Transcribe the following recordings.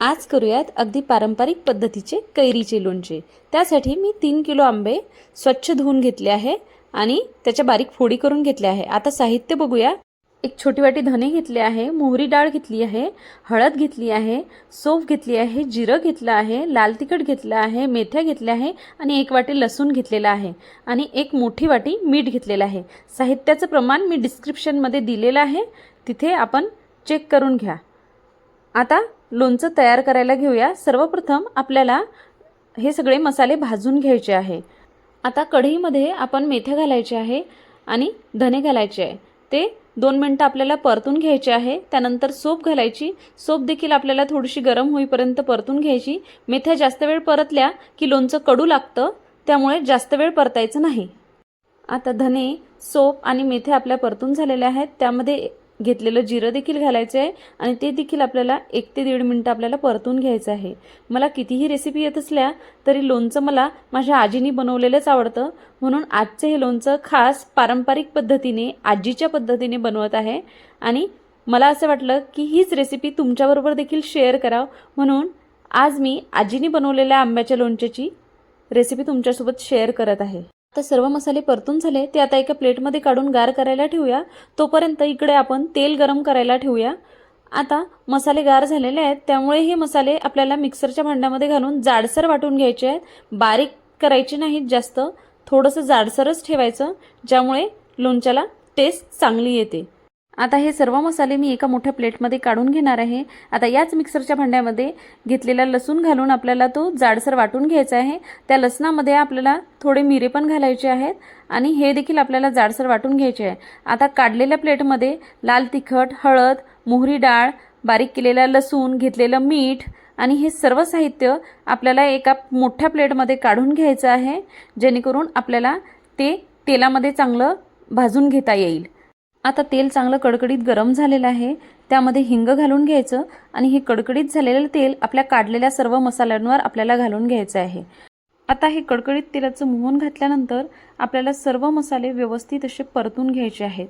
आज करूयात अगदी पारंपरिक पद्धतीचे कैरीचे लोणचे. त्यासाठी मी तीन किलो आंबे स्वच्छ धुवून घेतले आहे आणि त्याच्या बारीक फोडी करून घेतल्या आहे. आता साहित्य बघूया. एक छोटी वाटी धने घेतले आहे मोहरी डाळ घेतली आहे हळद घेतली आहे सोफ घेतली आहे जिरं घेतलं आहे लाल तिखट घेतलं आहे मेथ्या घेतल्या आहे आणि एक वाटी लसूण घेतलेला आहे आणि एक मोठी वाटी मीठ घेतलेलं आहे. साहित्याचं प्रमाण मी डिस्क्रिप्शनमध्ये दिलेलं आहे. तिथे आपण चेक करून घ्या. आता लोणचं तयार करायला घेऊया. सर्वप्रथम आपल्याला हे सगळे मसाले भाजून घ्यायचे आहे. आता कढईमध्ये आपण मेथ्या घालायचे आहे आणि धने घालायचे आहे. ते दोन मिनटं आपल्याला परतून घ्यायचे आहे. त्यानंतर सोप घालायची. सोप देखील आपल्याला थोडीशी गरम होईपर्यंत परतून घ्यायची. मेथ्या जास्त वेळ परतल्या की लोणचं कडू लागतं त्यामुळे जास्त वेळ परतायचं नाही. आता धने सोप आणि मेथ्या आपल्या परतून झालेल्या आहेत. त्यामध्ये घेतलेलं जिरं देखील घालायचं आहे आणि ते देखील आपल्याला एक ते दीड मिनटं आपल्याला परतून घ्यायचं आहे. मला कितीही रेसिपी येत असल्या तरी लोणचं मला माझ्या आजीनी बनवलेलंच आवडतं. म्हणून आजचं हे लोणचं खास पारंपरिक पद्धतीने आजीच्या पद्धतीने बनवत आहे. आणि मला असं वाटलं की हीच रेसिपी तुमच्याबरोबर देखील शेअर करावं. म्हणून आज मी आजीनी बनवलेल्या आंब्याच्या लोणच्याची रेसिपी तुमच्यासोबत शेअर करत आहे. तर सर्व मसाले परतून झाले ते आता एका प्लेटमध्ये काढून गार करायला ठेवूया. तोपर्यंत इकडे आपण तेल गरम करायला ठेवूया. आता मसाले गार झालेले आहेत त्यामुळे हे मसाले आपल्याला मिक्सरच्या भांड्यामध्ये घालून जाडसर वाटून घ्यायचे आहेत. बारीक करायचे नाहीत जास्त थोडंसं जाडसरच ठेवायचं ज्यामुळे लोणच्याला टेस्ट चांगली येते. आता हे सर्व मसाले मी एका मोठ्या प्लेटमध्ये काढून घेणार आहे. आता याच मिक्सरच्या भांड्यामध्ये घेतलेला लसूण घालून आपल्याला तो जाडसर वाटून घ्यायचा आहे. त्या लसणामध्ये आपल्याला थोडे मिरे पण घालायचे आहेत आणि हे देखील आपल्याला जाडसर वाटून घ्यायचे आहे. आता काढलेल्या प्लेटमध्ये लाल तिखट हळद मोहरी डाळ बारीक केलेला लसूण घेतलेलं मीठ आणि हे सर्व साहित्य आपल्याला एका मोठ्या प्लेटमध्ये काढून घ्यायचं आहे. जेणेकरून आपल्याला ते तेलामध्ये चांगलं भाजून घेता येईल. आता तेल चांगलं कडकडीत गरम झालेलं आहे. त्यामध्ये हिंग घालून घ्यायचं आणि हे कडकडीत झालेलं तेल आपल्या काढलेल्या सर्व मसाल्यांवर आपल्याला घालून घ्यायचं आहे. आता हे कडकडीत तेलाचं मोहन घातल्यानंतर आपल्याला सर्व मसाले व्यवस्थित असे परतून घ्यायचे आहेत.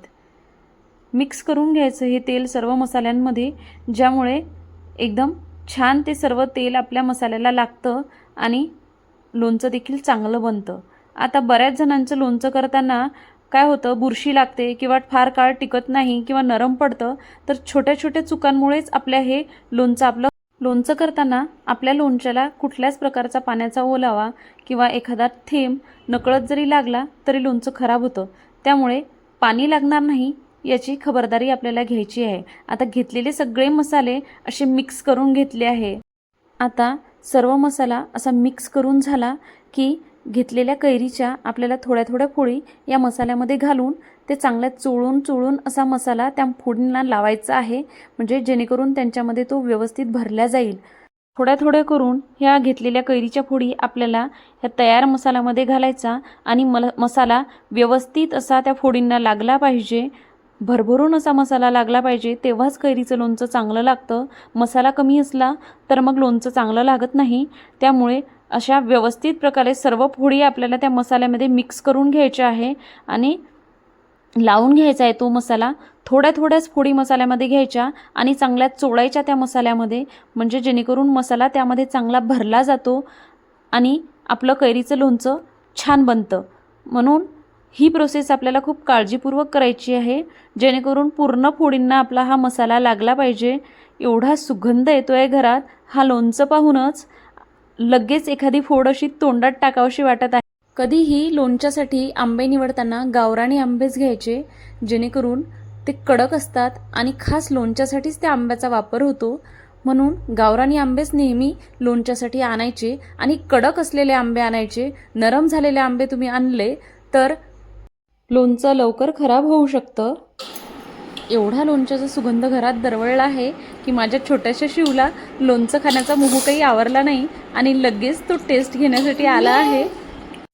मिक्स करून घ्यायचं हे तेल सर्व मसाल्यांमध्ये ज्यामुळे एकदम छान ते सर्व तेल आपल्या मसाल्याला लागतं आणि लोणचं देखील चांगलं बनतं. आता बऱ्याच जणांचं लोणचं करताना काय होतं बुरशी लागते किंवा फार काळ टिकत नाही किंवा नरम पडतं तर छोट्या छोट्या चुकांमुळेच आपल्या हे लोणचं आपलं लोणचं करताना आपल्या लोणच्याला कुठल्याच प्रकारचा पाण्याचा ओलावा किंवा एखादा थेंब नकळत जरी लागला तरी लोणचं खराब होतं. त्यामुळे पाणी लागणार नाही याची खबरदारी आपल्याला घ्यायची आहे. आता घेतलेले सगळे मसाले असे मिक्स करून घेतले आहे. आता सर्व मसाला असा मिक्स करून झाला की घेतलेल्या कैरीच्या आपल्याला थोड्या थोड्या फोडी या मसाल्यामध्ये घालून ते चांगल्या चोळून चोळून असा मसाला त्या फोडींना लावायचा आहे. म्हणजे जेणेकरून त्यांच्यामध्ये तो व्यवस्थित भरला जाईल. थोड्या थोड्या करून ह्या घेतलेल्या कैरीच्या फोडी आपल्याला ह्या तयार मसाल्यामध्ये घालायचा आणि मल मसाला व्यवस्थित असा त्या फोडींना लागला पाहिजे. भरभरून असा मसाला लागला पाहिजे. तेव्हाच कैरीचं लोणचं चांगलं लागतं. मसाला कमी असला तर मग लोणचं चांगलं लागत नाही. त्यामुळे अशा व्यवस्थित प्रकारे सर्व फोडी आपल्याला त्या मसाल्यामध्ये मिक्स करून घ्यायच्या आहे आणि लावून घ्यायचा आहे तो मसाला. थोड्या थोड्याच फोडी मसाल्यामध्ये घ्यायच्या आणि चांगल्या चोळायच्या त्या मसाल्यामध्ये म्हणजे जेणेकरून मसाला त्यामध्ये चांगला भरला जातो आणि आपलं कैरीचं लोणचं छान बनतं. म्हणून ही प्रोसेस आपल्याला खूप काळजीपूर्वक करायची आहे जेणेकरून पूर्ण फोडींना आपला हा मसाला लागला पाहिजे. एवढा सुगंध येतो आहे घरात. हा लोणचं पाहूनच लगेच एखादी फोड अशी तोंडात टाकावशी वाटत आहे. कधीही लोणच्यासाठी आंबे निवडताना गावराणी आंबेच घ्यायचे जेणेकरून ते कडक असतात आणि खास लोणच्यासाठीच त्या आंब्याचा वापर होतो. म्हणून गावरानी आंबेच नेहमी लोणच्यासाठी आणायचे आणि कडक असलेले आंबे आणायचे. नरम झालेले आंबे तुम्ही आणले तर लोणचं लवकर खराब होऊ शकतं. एवढा लोणच्याचा सुगंध घरात दरवळला आहे की माझ्या छोट्याशा शिवला लोणचं खाण्याचा मोह काही आवरला नाही आणि लगेच तो टेस्ट घेण्यासाठी आला आहे.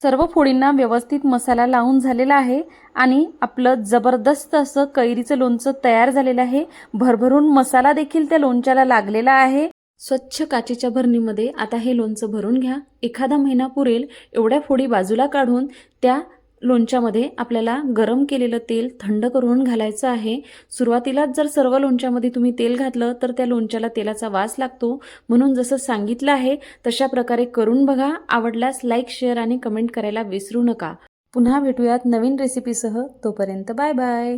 सर्व फोडींना व्यवस्थित मसाला लावून झालेला आहे आणि आपलं जबरदस्त असं कैरीचं लोणचं तयार झालेलं आहे. भरभरून मसाला देखील त्या लोणच्याला लागलेला आहे. स्वच्छ काचेच्या भरणीमध्ये आता हे लोणचं भरून घ्या. एखादा महिना पुरेल एवढ्या फोडी बाजूला काढून त्या लोणच्यामध्ये आपल्याला गरम केलेलं तेल थंड करून घालायचं आहे. सुरुवातीलाच जर सर्व लोणच्यामध्ये तुम्ही तेल घातलं तर त्या लोणच्याला तेलाचा वास लागतो. म्हणून जसं सांगितलं आहे तशा प्रकारे करून बघा. आवडल्यास लाईक शेअर आणि कमेंट करायला विसरू नका. पुन्हा भेटूयात नवीन रेसिपीसह तोपर्यंत बाय बाय